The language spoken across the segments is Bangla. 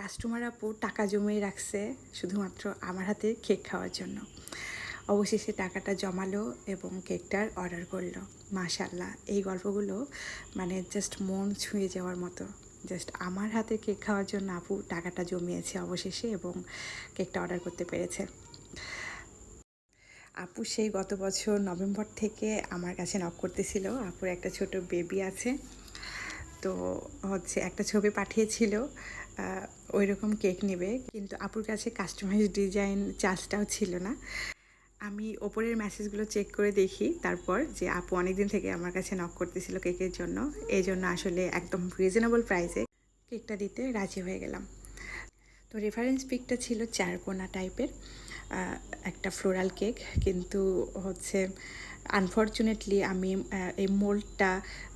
কাস্টমার আপু টাকা জমিয়ে রাখছে শুধুমাত্র আমার হাতে কেক খাওয়ার জন্য। অবশেষে টাকাটা জমালো এবং কেকটার অর্ডার করল। মাশাল্লাহ এই গল্পগুলো মানে জাস্ট মন ছুঁয়ে যাওয়ার মতো। জাস্ট আমার হাতে কেক খাওয়ার জন্য আপু টাকাটা জমিয়েছে অবশেষে এবং কেকটা অর্ডার করতে পেরেছে। আপু সেই গত বছর নভেম্বর থেকে আমার কাছে নক করতেছিল, আপুর একটা ছোট বেবি আছে। তো হচ্ছে একটা ছবি পাঠিয়েছিল ওই রকম কেক নেবে। কিন্তু আপুর কাছে কাস্টমাইজ ডিজাইন চার্জটাও ছিল না। আমি ওপরের মেসেজগুলো চেক করে দেখি। তারপর যে আপু অনেক দিন থেকে আমার কাছে নক করতেছিল কেকের জন্য। এই জন্য আসলে একদম রিজনেবল প্রাইসে কেকটা দিতে রাজি হয়ে গেলাম। তো রেফারেন্স পিকটা ছিল চারকোনা টাইপের একটা ফ্লোরাল কেক কিন্তু হচ্ছে আনফর্চুনেটলি আমি এই মোল্ডটা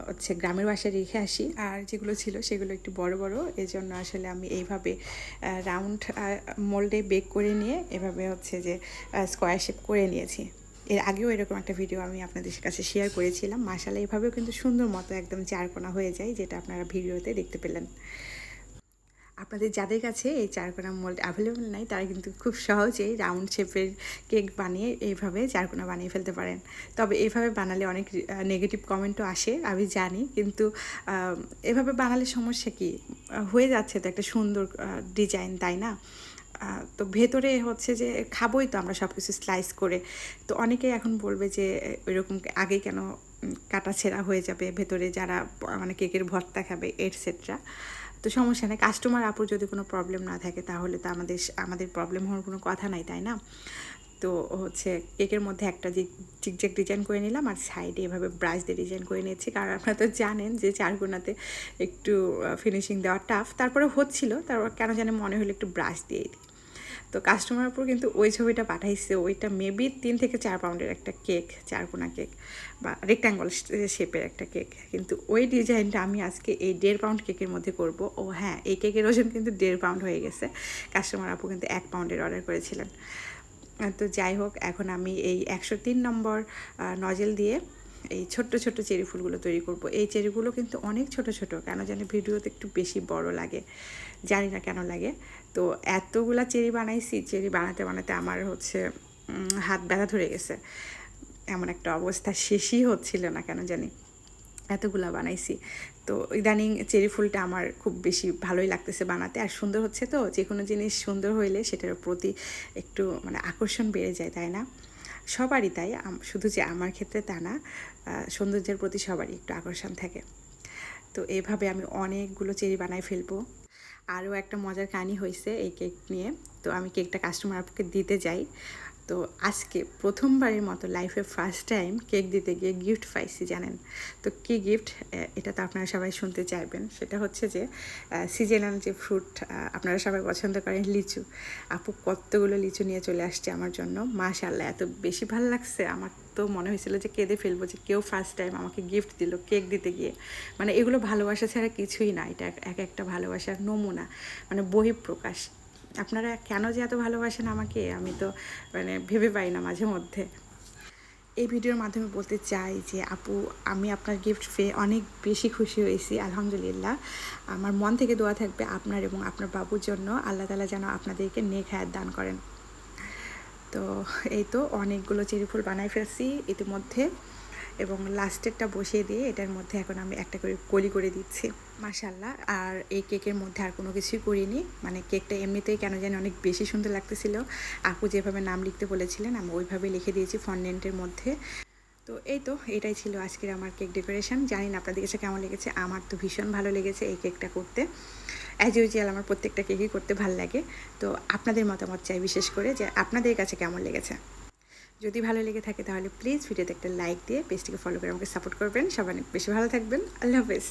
হচ্ছে গ্রামের বাসায় রেখে আসি। আর যেগুলো ছিল সেগুলো একটু বড় বড়। এই জন্য আসলে আমি এইভাবে রাউন্ড মোল্ডে বেক করে নিয়ে এভাবে হচ্ছে যে স্কোয়ার শেপ করে নিয়েছি। এর আগেও এরকম একটা ভিডিও আমি আপনাদের কাছে শেয়ার করেছিলাম। মাসালা এভাবেও কিন্তু সুন্দর মতো একদম চারকোনা হয়ে যায়, যেটা আপনারা ভিডিওতে দেখতে পেলেন। আপনাদের যাদের কাছে এই চারকোনা মোল্ড অ্যাভেলেবল নাই, তারা কিন্তু খুব সহজেই রাউন্ড শেপের কেক বানিয়ে এইভাবে চারকোনা বানিয়ে ফেলতে পারেন। তবে এইভাবে বানালে অনেক নেগেটিভ কমেন্টও আসে, আমি জানি। কিন্তু এভাবে বানালে সমস্যা কি? হয়ে যাচ্ছে তো একটা সুন্দর ডিজাইন তাই না? তো ভেতরে হচ্ছে যে খাবোই তো আমরা সব কিছু স্লাইস করে। তো অনেকেই এখন বলবে যে ওইরকম আগে কেন কাটা ছেঁড়া হয়ে যাবে ভেতরে যারা মানে কেকের ভর্তা খাবে এটসেট্রা তো সমস্যা নেই। কাস্টমার আপুর যদি কোনো প্রবলেম না থাকে, তাহলে তো আমাদের আমাদের প্রবলেম হওয়ার কোনো কথা নাই, তাই না? তো হচ্ছে কেকের মধ্যে একটা যে চিকচাক ডিজাইন করে নিলাম আর সাইডে এভাবে ব্রাশ দিয়ে ডিজাইন করে নিয়েছি। কারণ আপনারা তো জানেন যে চারগুনাতে একটু ফিনিশিং দেওয়া টাফ তারপরে হচ্ছিল, তারপর কেন জানে মনে হলো একটু ব্রাশ দিয়ে দিই। তো কাস্টমার উপর কিন্তু ওই ছবিটা পাঠাইছে, ওইটা মেবি তিন থেকে চার পাউন্ডের একটা কেক চারকোনা কেক বা রেক্ট্যাঙ্গল শেপের একটা কেক কিন্তু ওই ডিজাইনটা আমি আজকে এই দেড় পাউন্ড কেকের মধ্যে করব। ও হ্যাঁ এই কেকের ওজন কিন্তু দেড় পাউন্ড হয়ে গেছে। কাস্টমার আপু কিন্তু এক পাউন্ডের অর্ডার করেছিলেন। তো যাই হোক, এখন আমি এই একশো তিন নম্বর নজেল দিয়ে এই ছোট্ট ছোট্ট চেরি ফুলগুলো তৈরি করব। এই চেরিগুলো কিন্তু অনেক ছোট ছোট, কেন জানি ভিডিওতে একটু বেশি বড় লাগে, জানি না কেন লাগে। তো এতগুলা চেরি বানাইছি, চেরি বানাতে বানাতে আমার হচ্ছে হাত ব্যথা ধরে গেছে। এমন একটা অবস্থা, শেষই হচ্ছিল না, কেন জানি। এতগুলা বানাইছি। তো ইদানিং চেরি ফুলটা আমার খুব বেশি ভালোই লাগতেছে বানাতে। আর সুন্দর হচ্ছে তো যে কোনো জিনিস সুন্দর হইলে সেটার প্রতি একটু মানে আকর্ষণ বেড়ে যায়, তাই না? সবারই তাই শুধু যে আমার ক্ষেত্রে তা না সৌন্দর্যের প্রতি সবারই একটু আকর্ষণ থাকে। তো এভাবে আমি অনেকগুলো চেরি বানাই ফেলব। আরও একটা মজার কাহিনি হয়েছে এই কেক নিয়ে। তো আমি কেকটা কাস্টমার আপকে দিতে যাই। তো আজকে প্রথমবারের মতো লাইফে ফার্স্ট টাইম কেক দিতে গিয়ে গিফট পাইছি, জানেন? তো কী গিফট এটা তো আপনারা সবাই শুনতে চাইবেন। সেটা হচ্ছে যে সিজনাল যে ফ্রুট আপনারা সবাই পছন্দ করেন লিচু। আপু কতগুলো লিচু নিয়ে চলে আসছে আমার জন্য। মাশাল্লাহ এত বেশি ভালো লাগছে। আমার তো মনে হয়েছিল যে কেঁদে ফেলব যে কেউ ফার্স্ট টাইম আমাকে গিফট দিল কেক দিতে গিয়ে। মানে এগুলো ভালোবাসা ছাড়া কিছুই না। এটা এক একটা ভালোবাসার নমুনা। মানে বহিঃপ্রকাশ। আপনারা কেন যে এত ভালোবাসেন আমাকে, আমি তো মানে ভেবে পাই না মাঝে মধ্যে। এই ভিডিওর মাধ্যমে বলতে চাই যে আপু, আমি আপনার গিফট পেয়ে অনেক বেশি খুশি হয়েছি, আলহামদুলিল্লাহ। আমার মন থেকে দোয়া থাকবে আপনার এবং আপনার বাবুর জন্য। আল্লাহ তালা যেন আপনাদেরকে নেক হায়াত দান করেন। তো এই তো অনেকগুলো চেরি ফুল বানাই ফেলছি। ইতিমধ্যে এবং লাস্টেরটা বসিয়ে দিয়ে এটার মধ্যে এখন আমি একটা করে কলি করে দিচ্ছি। মাসাল্লাহ আর এই কেকের মধ্যে আর কোনো কিছুই করিনি। মানে কেকটা এমনিতেই কেন জানি অনেক বেশি সুন্দর লাগতেছিল। আপু যেভাবে নাম লিখতে বলেছিলেন, আমি ওইভাবে লিখে দিয়েছি ফন্ডেন্টের মধ্যে। তো এই তো, এটাই ছিল আজকের আমার কেক ডেকোরেশন। জানি না আপনাদের কাছে কেমন লেগেছে। আমার তো ভীষণ ভালো লেগেছে এই কেকটা করতে। অ্যাজ ইউজুয়াল আমার প্রত্যেকটা কেকই করতে ভালো লাগে। তো আপনাদের মতামত চাই বিশেষ করে যে আপনাদের কাছে কেমন লেগেছে? যদি ভালো লেগে থাকে তাহলে প্লিজ ভিডিওতে একটা লাইক দিয়ে পেজটিকে ফলো করে আমাকে সাপোর্ট করবেন। সবাই বেশি ভালো থাকবেন। আল্লাহ হাফেজ।